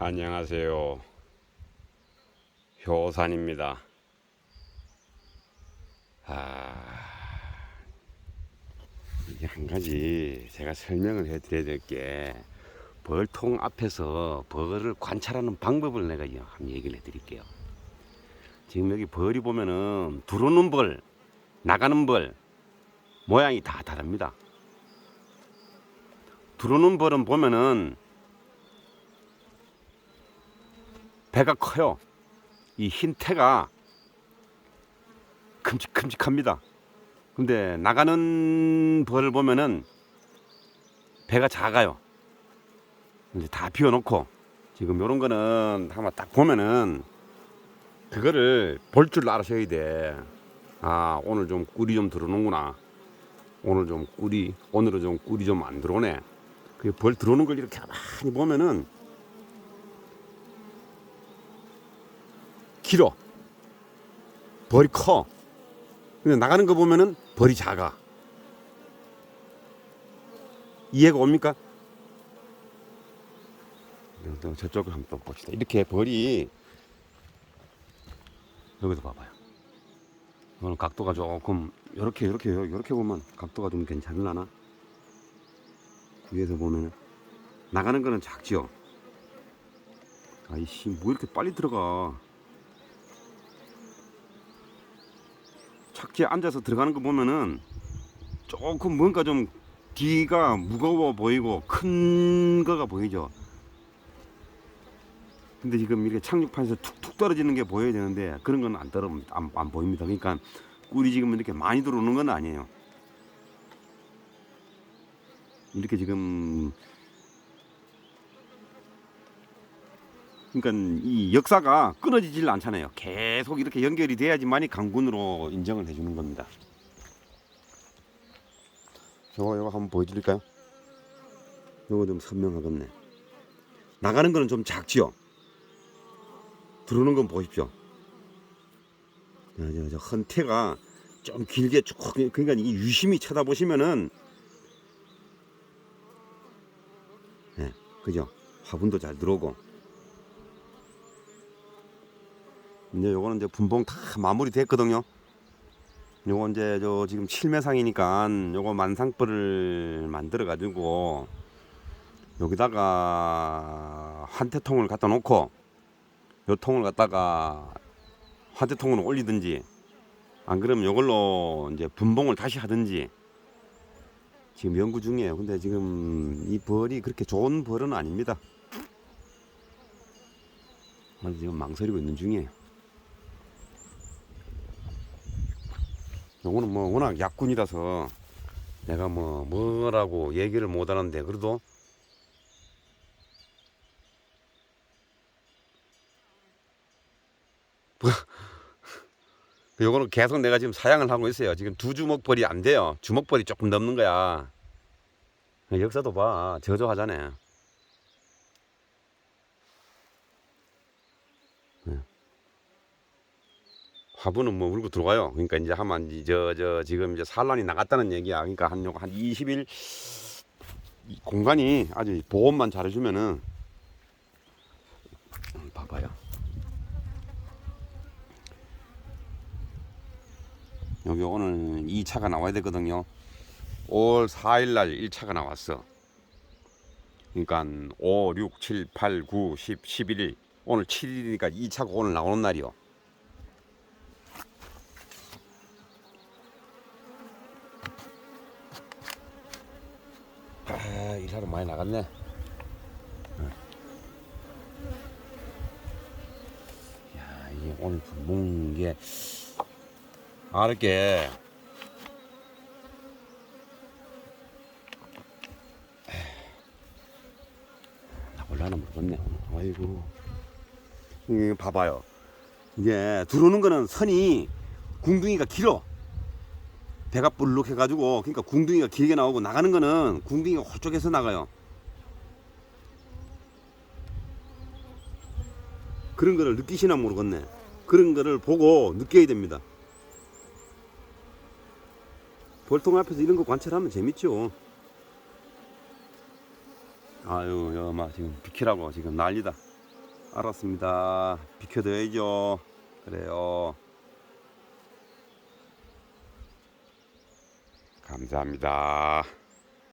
안녕하세요. 효산입니다. 아, 이게 한 가지 제가 설명을 해드려야 될 게 벌통 앞에서 벌을 관찰하는 방법을 내가 이- 한번 얘기를 해드릴게요. 지금 여기 벌이 보면은 들어오는 벌, 나가는 벌 모양이 다 다릅니다. 들어오는 벌은 보면은 배가 커요. 이 흰 태가 큼직큼직합니다. 근데 나가는 벌을 보면은 배가 작아요. 이제 다 비워놓고 지금 요런 거는 한번 딱 보면은 그거를 볼 줄 알아셔야 돼. 아 오늘 좀 꿀이 좀 들어오는구나. 오늘 좀 꿀이 오늘은 좀 꿀이 좀 안 들어오네. 그 벌 들어오는 걸 이렇게 많이 보면은 길어. 벌이 커. 근데 나가는 거 보면은 벌이 작아. 이해가 옵니까? 또 저쪽을 한번 또 봅시다. 이렇게 벌이 여기도 봐봐요. 이거는 각도가 조금 이렇게 이렇게 이렇게 보면 각도가 좀 괜찮으려나? 위에서 보면은 나가는 거는 작지요. 아이씨 뭐 이렇게 빨리 들어가? 착지에 앉아서 들어가는 거 보면은 조금 뭔가 좀 뒤가 무거워 보이고 큰 거가 보이죠. 근데 지금 이렇게 착륙판에서 툭툭 떨어지는 게 보여야 되는데 그런 건 안 떨어 안, 안 보입니다. 그러니까 꿀이 지금 이렇게 많이 들어오는 건 아니에요. 이렇게 지금 그러니까 이 역사가 끊어지질 않잖아요. 계속 이렇게 연결이 돼야지만이 강군으로 인정을 해주는 겁니다. 요거 요거 한번 보여드릴까요? 요거 좀 선명하겠네. 나가는 거는 좀 작지요. 들어오는 건 보십시오. 저, 저, 저 헌태가 좀 길게 쭉 그러니까 이 유심히 쳐다보시면은 예, 그죠? 화분도 잘 들어오고 이제 요거는 이제 분봉 다 마무리 됐거든요. 요거 이제 저 지금 칠매상이니까 요거 만상벌을 만들어 가지고 여기다가 한태통을 갖다 놓고 요 통을 갖다가 화재통으로 올리든지 안 그러면 요걸로 이제 분봉을 다시 하든지 지금 연구 중이에요. 근데 지금 이 벌이 그렇게 좋은 벌은 아닙니다. 지금 망설이고 있는 중이에요. 요거는 뭐 워낙 약군이라서 내가 뭐 뭐라고 얘기를 못 하는데 그래도 요거는 계속 내가 지금 사양을 하고 있어요. 지금 두 주먹벌이 안 돼요. 주먹벌이 조금 넘는 거야. 역사도 봐. 저조하잖아요. 화분은 뭐 울고 들어가요. 그러니까 이제 하면 이제 저, 저 지금 이제 산란이 나갔다는 얘기야. 그러니까 한 요거 한 20일 이 공간이 아주 보온만 잘해주면은 음, 봐봐요. 여기 오늘 2차가 나와야 되거든요. 5월 4일 날 1차가 나왔어. 그러니까 5, 6, 7, 8, 9, 10, 11일. 오늘 7일이니까 2차가 오늘 나오는 날이요. 아, 일하러 많이 나갔네. 야, 이게 오늘 분봉 게 아르게 나 올라나 모르겠네. 아이고. 이거 봐봐요. 이게 들어오는 거는 선이 궁둥이가 길어. 배가 볼록 해가지고 그러니까 궁둥이가 길게 나오고 나가는 거는 궁둥이가 홀쭉해서 나가요. 그런 거를 느끼시나 모르겠네. 그런 거를 보고 느껴야 됩니다. 볼통 앞에서 이런 거 관찰하면 재밌죠. 아유, 여마 지금 비키라고 지금 난리다. 알았습니다. 비켜둬야죠. 그래요. 감사합니다.